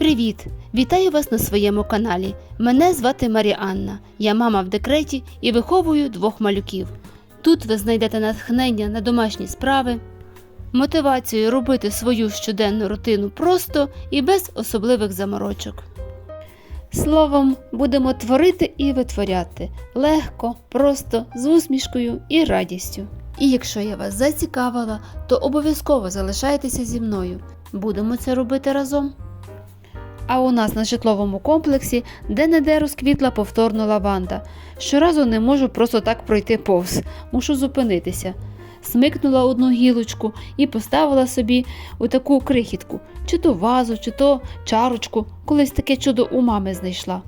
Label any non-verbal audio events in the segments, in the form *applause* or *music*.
Привіт! Вітаю вас на своєму каналі. Мене звати Маріанна. Я мама в декреті і виховую двох малюків. Тут ви знайдете натхнення на домашні справи, мотивацію робити свою щоденну рутину просто і без особливих заморочок. Словом, будемо творити і витворяти легко, просто, з усмішкою і радістю. І якщо я вас зацікавила, то обов'язково залишайтеся зі мною. Будемо це робити разом. А у нас на житловому комплексі де-не-де розквітла повторно лаванда. Щоразу не можу просто так пройти повз, мушу зупинитися. Смикнула одну гілочку і поставила собі у таку крихітку, чи то вазу, чи то чарочку, колись таке чудо у мами знайшла.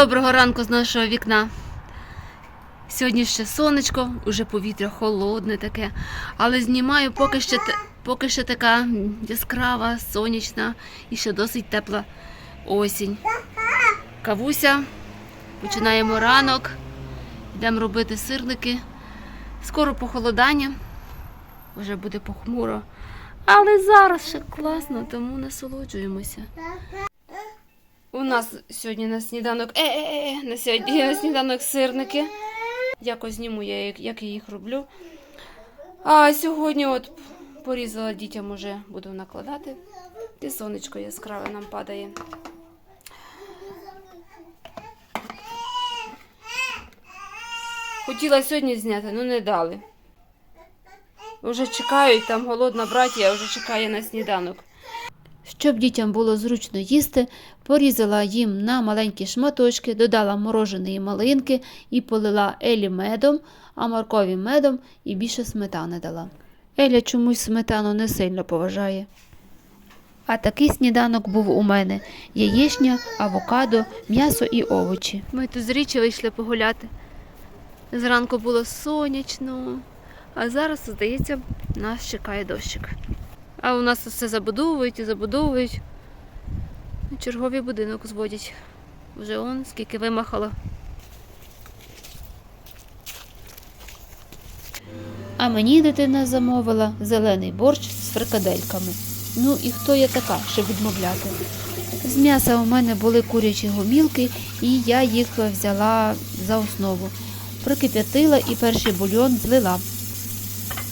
Доброго ранку з нашого вікна. Сьогодні ще сонечко, уже повітря холодне таке, але знімаю поки ще, поки ще така яскрава, сонячна і ще досить тепла осінь. Кавуся, починаємо ранок, йдемо робити сирники. Скоро похолодання, вже буде похмуро. Але зараз ще класно, тому насолоджуємося. У нас сьогодні на сніданок. Е, е, е, на сьогодні на сніданок сирники. Якось зніму я, як, я їх роблю. А сьогодні от порізала дітям уже буду накладати. І сонечко яскраве нам падає. Хотіла сьогодні зняти, ну не дали. Вже чекають, там голодна братія вже чекає на сніданок. Щоб дітям було зручно їсти, порізала їм на маленькі шматочки, додала мороженої малинки і полила Елі медом, а Маркові медом і більше сметани дала. Еля чомусь сметану не сильно поважає. А такий сніданок був у мене: яєчня, авокадо, м'ясо і овочі. Ми тут з річі вийшли погуляти. Зранку було сонячно, а зараз, здається, нас чекає дощик. А у нас все забудовують і забудовують. Черговий будинок зводять. Вже он скільки вимахало. А мені дитина замовила зелений борщ з фрикадельками. Ну і хто я така, щоб відмовляти? З м'яса у мене були курячі гомілки, і я їх взяла за основу. Прокип'ятила і перший бульйон злила.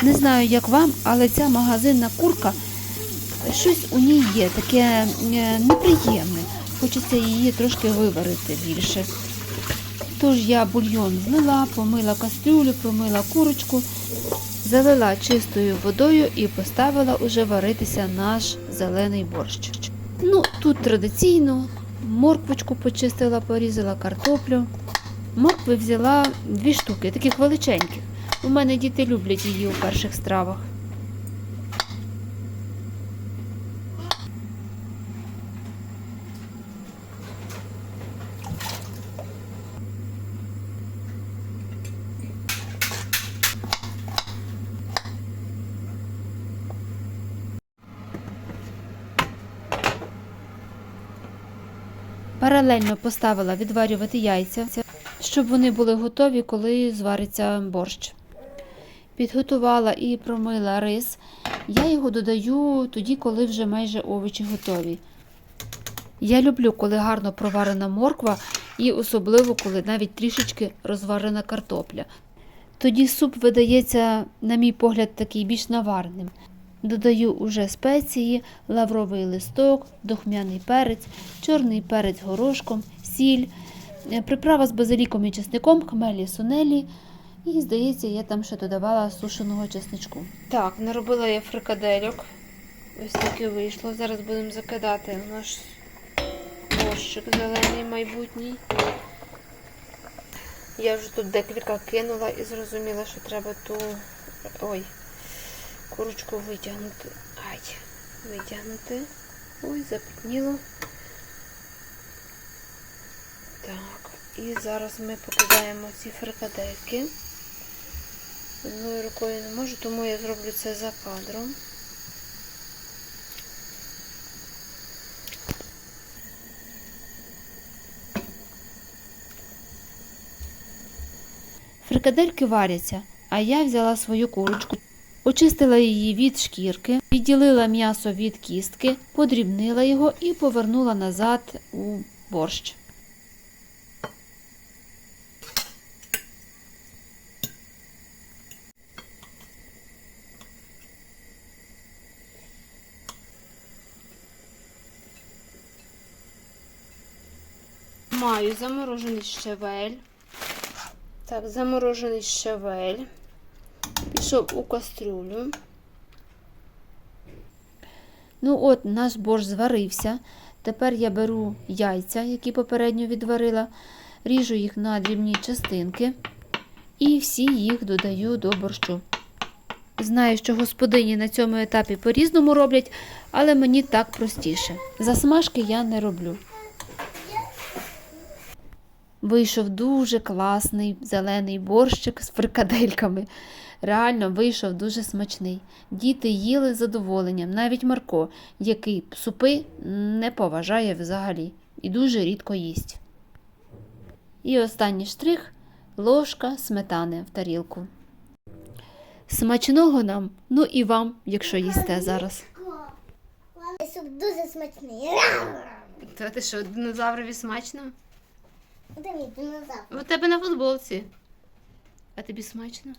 Не знаю, як вам, але ця магазинна курка щось у ній є таке е, неприємне. Хочеться її трошки виварити більше. Тож я бульйон злила, помила кастрюлю, промила курочку, залила чистою водою і поставила уже варитися наш зелений борщ. Ну, тут традиційно морквочку почистила, порізала картоплю. Моркви взяла дві штуки, таких величеньких. У мене діти люблять її у перших стравах. Паралельно поставила відварювати яйця, щоб вони були готові, коли звариться борщ. Підготувала і промила рис. Я його додаю тоді, коли вже майже овочі готові. Я люблю, коли гарно проварена морква, і особливо, коли навіть трішечки розварена картопля. Тоді суп видається, на мій погляд, такий більш наварним. Додаю уже спеції, лавровий листок, духмяний перець, чорний перець горошком, сіль, приправа з базиліком і чесником, хмелі сунелі. І, здається, я там ще додавала сушеного чесничку. Так, наробила я фрикадельок. Ось таке вийшло. Зараз будемо закидати наш борщик зелений майбутній. Я вже тут декілька кинула і зрозуміла, що треба ту. Ой, курочку витягнути. Ай, витягнути. Ой, запітніло. Так, і зараз ми покидаємо ці фрикадельки. Одною рукою не можу, тому я зроблю це за кадром. Фрикадельки варяться, а я взяла свою курочку, очистила її від шкірки, відділила м'ясо від кістки, подрібнила його і повернула назад у борщ. Маю заморожений щавель. Так, заморожений щавель. Пішов у кастрюлю. Ну от, наш борщ зварився. Тепер я беру яйця, які попередньо відварила, ріжу їх на дрібні частинки і всі їх додаю до борщу. Знаю, що господині на цьому етапі по-різному роблять, але мені так простіше. Засмажки я не роблю. Вийшов дуже класний зелений борщик з фрикадельками. Реально вийшов дуже смачний. Діти їли з задоволенням, навіть Марко, який супи не поважає взагалі і дуже рідко їсть. І останній штрих ложка сметани в тарілку. Смачного нам, ну і вам, якщо їсте зараз. Суп дуже смачний. Та ти що, динозаврові смачно? У тебе на футболці. А тобі смачно?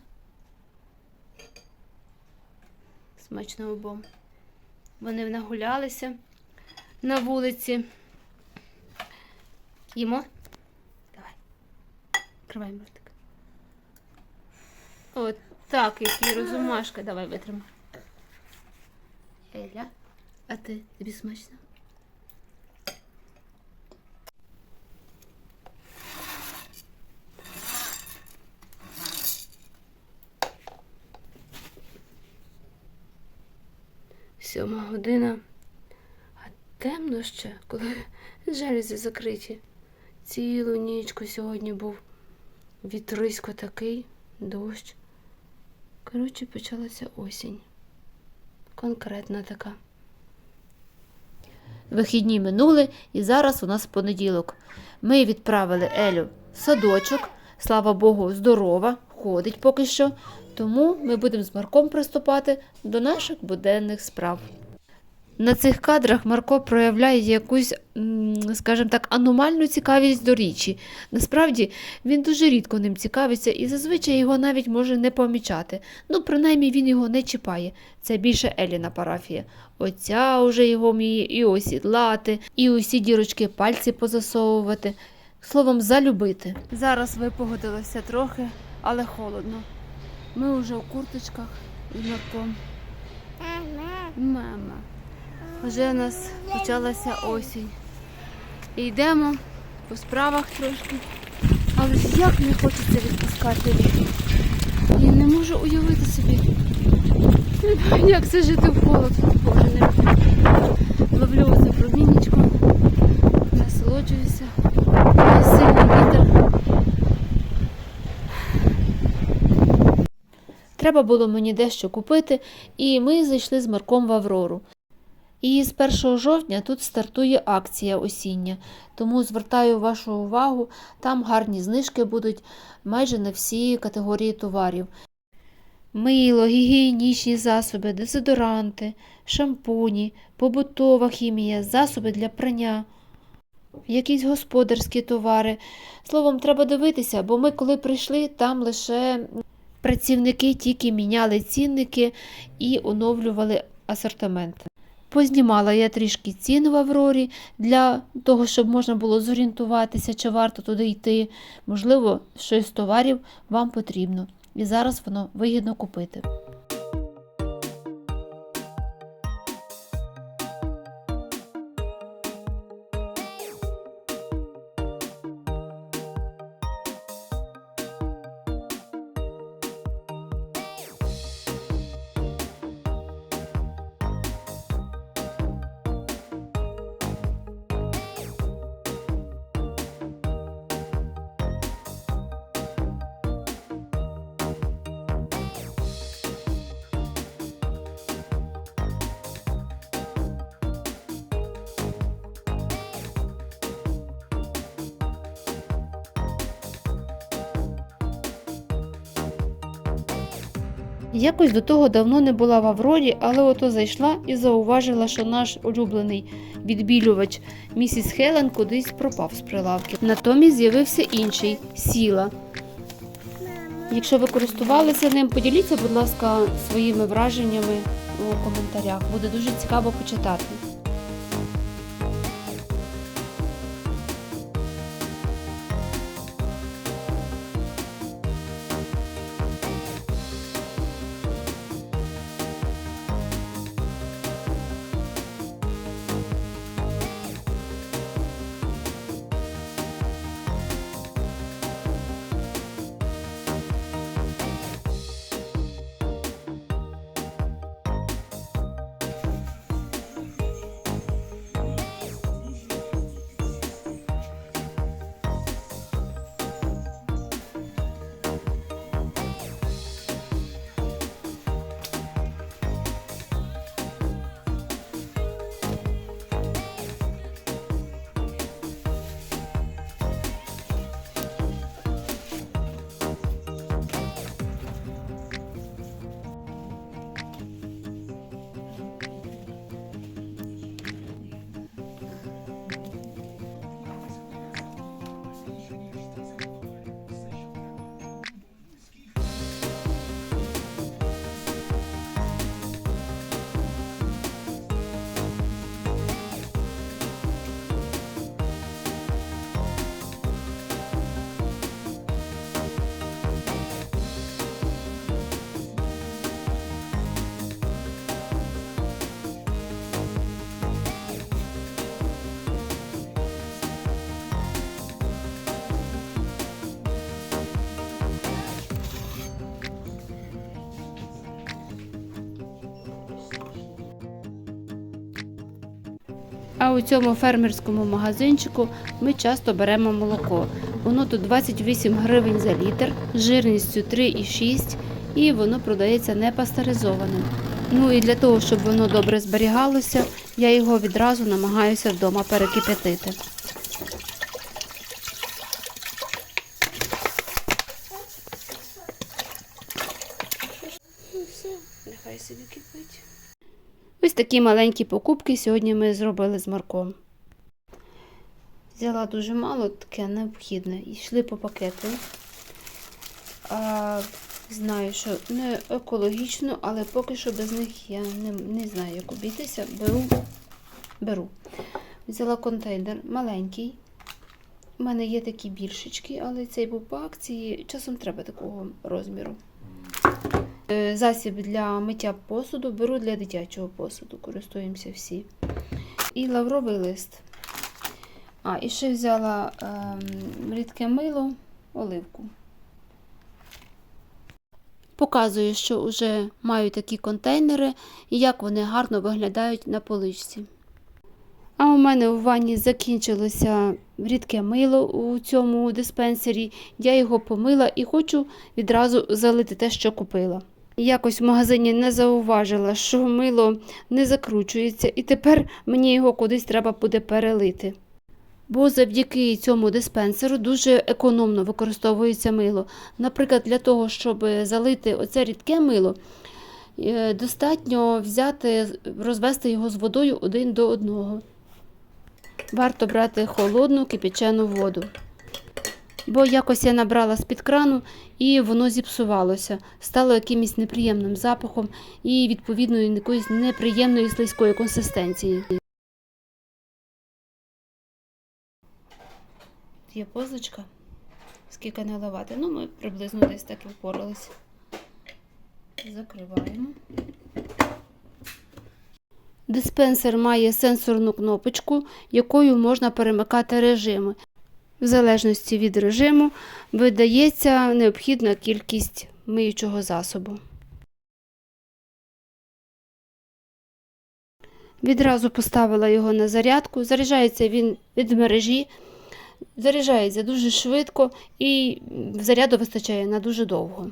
Смачно обом. Вони нагулялися на вулиці. Їмо? Давай. Кривай мультик. От так, який розумашка. Давай витримай. Еля, а ти тобі смачно? Година. А темно ще, коли *laughs* жалюзі закриті. Цілу нічку сьогодні був вітрисько такий, дощ. Коротше, почалася осінь. Конкретна така. Вихідні минули, і зараз у нас понеділок. Ми відправили Елю в садочок. Слава Богу, здорова, ходить поки що. Тому ми будемо з Марком приступати до наших буденних справ. На цих кадрах Марко проявляє якусь, скажімо так, аномальну цікавість до річі. Насправді він дуже рідко ним цікавиться і зазвичай його навіть може не помічати. Ну, принаймні він його не чіпає. Це більше Еліна парафія. Оця уже його вміє і осідлати, і усі дірочки пальці позасовувати. Словом, залюбити. Зараз випогодилося трохи, але холодно. Ми вже в курточках з Марком. Мама. Вже у нас почалася осінь. Йдемо по справах трошки. Але як не хочеться відпускати їх. Я не можу уявити собі, *laughs* як це жити в холод. Боже, не. Ловлю оце промінничко, насолоджуюся. Сильний вітер. Треба було мені дещо купити, і ми зайшли з Марком в Аврору. І з 1 жовтня тут стартує акція осіння, тому звертаю вашу увагу, там гарні знижки будуть майже на всі категорії товарів. Мило, гігієнічні засоби, дезодоранти, шампуні, побутова хімія, засоби для прання, якісь господарські товари. Словом, треба дивитися, бо ми, коли прийшли, там лише працівники тільки міняли цінники і оновлювали асортимент. Познімала я трішки цін в Аврорі для того, щоб можна було зорієнтуватися, чи варто туди йти. Можливо, щось з товарів вам потрібно. І зараз воно вигідно купити. Якось до того давно не була в Аврорі, але ото зайшла і зауважила, що наш улюблений відбілювач місіс Хелен кудись пропав з прилавки. Натомість з'явився інший сіла. Якщо ви користувалися ним, поділіться, будь ласка, своїми враженнями у коментарях. Буде дуже цікаво почитати. У цьому фермерському магазинчику ми часто беремо молоко. Воно тут 28 гривень за літр, жирністю 3,6 і воно продається не пастеризованим. Ну і для того, щоб воно добре зберігалося, я його відразу намагаюся вдома перекип'ятити. Нехай собі кипить. Ось такі маленькі покупки сьогодні ми зробили з Марком. Взяла дуже мало, таке необхідне. Йшли по пакету. А, знаю, що не екологічно, але поки що без них я не, не знаю, як обійтися. Беру. Беру. Взяла контейнер маленький. У мене є такі більшечки, але цей був по акції. Часом треба такого розміру. Е, Засіб для миття посуду беру для дитячого посуду, користуємося всі. І лавровий лист. А, і ще взяла ем, рідке мило, оливку. Показую, що вже маю такі контейнери і як вони гарно виглядають на поличці. А у мене у ванні закінчилося рідке мило у цьому диспенсері. Я його помила і хочу відразу залити те, що купила. Якось в магазині не зауважила, що мило не закручується, і тепер мені його кудись треба буде перелити. Бо завдяки цьому диспенсеру дуже економно використовується мило. Наприклад, для того, щоб залити оце рідке мило, е, достатньо взяти, розвести його з водою один до одного. Варто брати холодну кипячену воду. Бо якось я набрала з-під крану і воно зіпсувалося, стало якимось неприємним запахом і відповідно якоїсь неприємної слизької консистенції. Є позначка, скільки наливати. Ну, ми приблизно десь так і впоралися. Закриваємо. Диспенсер має сенсорну кнопочку, якою можна перемикати режими. В залежності від режиму видається необхідна кількість миючого засобу. Відразу поставила його на зарядку. Заряджається він від мережі, заряджається дуже швидко і заряду вистачає на дуже довго.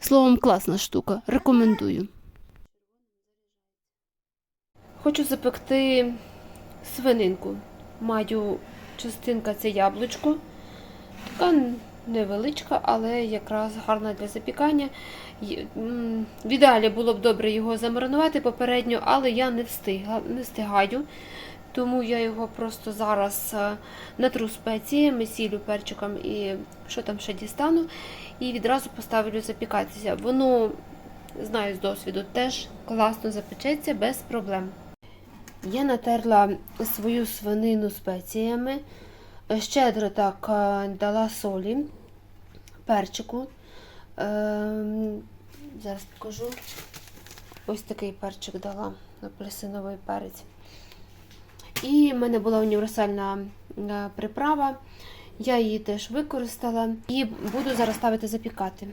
Словом, класна штука. Рекомендую. Хочу запекти свининку. Маю частинка це яблучко. Така невеличка, але якраз гарна для запікання. В ідеалі було б добре його замаринувати попередньо, але я не встигла, не встигаю. Тому я його просто зараз е, натру спеціями, сілю перчиком і що там ще дістану, і відразу поставлю запікатися. Воно, знаю з досвіду, теж класно запечеться без проблем. Я натерла свою свинину спеціями, щедро так е, дала солі, перчику. Ем, Зараз покажу. Ось такий перчик дала апельсиновий перець. І в мене була універсальна е, приправа. Я її теж використала і буду зараз ставити запікати.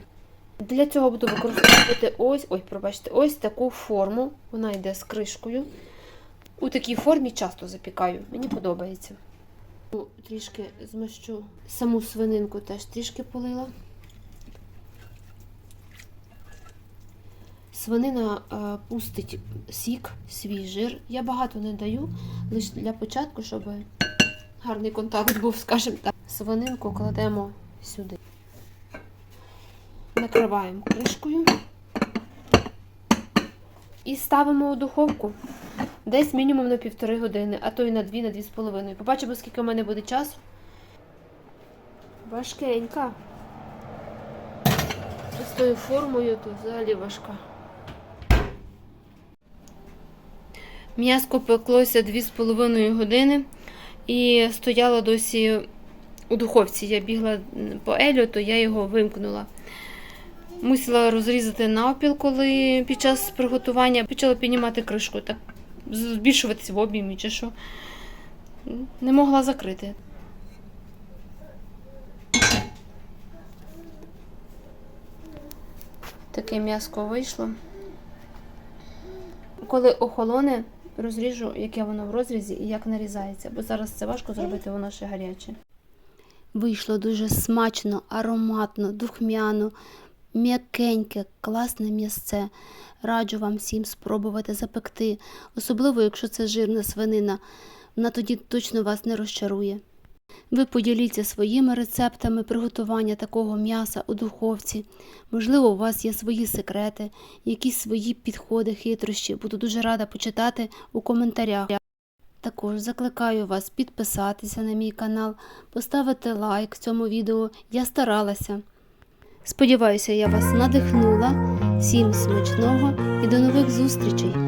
Для цього буду використовувати ось, ой, пробачте, ось таку форму. Вона йде з кришкою. У такій формі часто запікаю. Мені подобається. Трішки змащу саму свининку теж трішки полила. Свинина е, пустить сік, свій жир. Я багато не даю, лише для початку, щоб гарний контакт був, скажімо так. Свининку кладемо сюди. Накриваємо кришкою і ставимо у духовку. Десь мінімум на півтори години, а то й на дві, на дві з половиною. Побачимо, скільки у мене буде часу. Важкенька. З тою формою то взагалі важка. М'яско пеклося 2,5 години і стояло досі у духовці. Я бігла по Елю, то я його вимкнула. Мусила розрізати навпіл, коли під час приготування почала піднімати кришку, так збільшуватися в об'ємі чи що. Не могла закрити. Таке м'яско вийшло. Коли охолоне, розріжу, яке воно в розрізі і як нарізається, бо зараз це важко зробити, воно ще гаряче. Вийшло дуже смачно, ароматно, духмяно, м'якеньке, класне м'ясце. Раджу вам всім спробувати запекти, особливо якщо це жирна свинина. Вона тоді точно вас не розчарує. Ви поділіться своїми рецептами приготування такого м'яса у духовці. Можливо, у вас є свої секрети, якісь свої підходи, хитрощі. Буду дуже рада почитати у коментарях. Також закликаю вас підписатися на мій канал, поставити лайк цьому відео. Я старалася. Сподіваюся, я вас надихнула. Всім смачного і до нових зустрічей!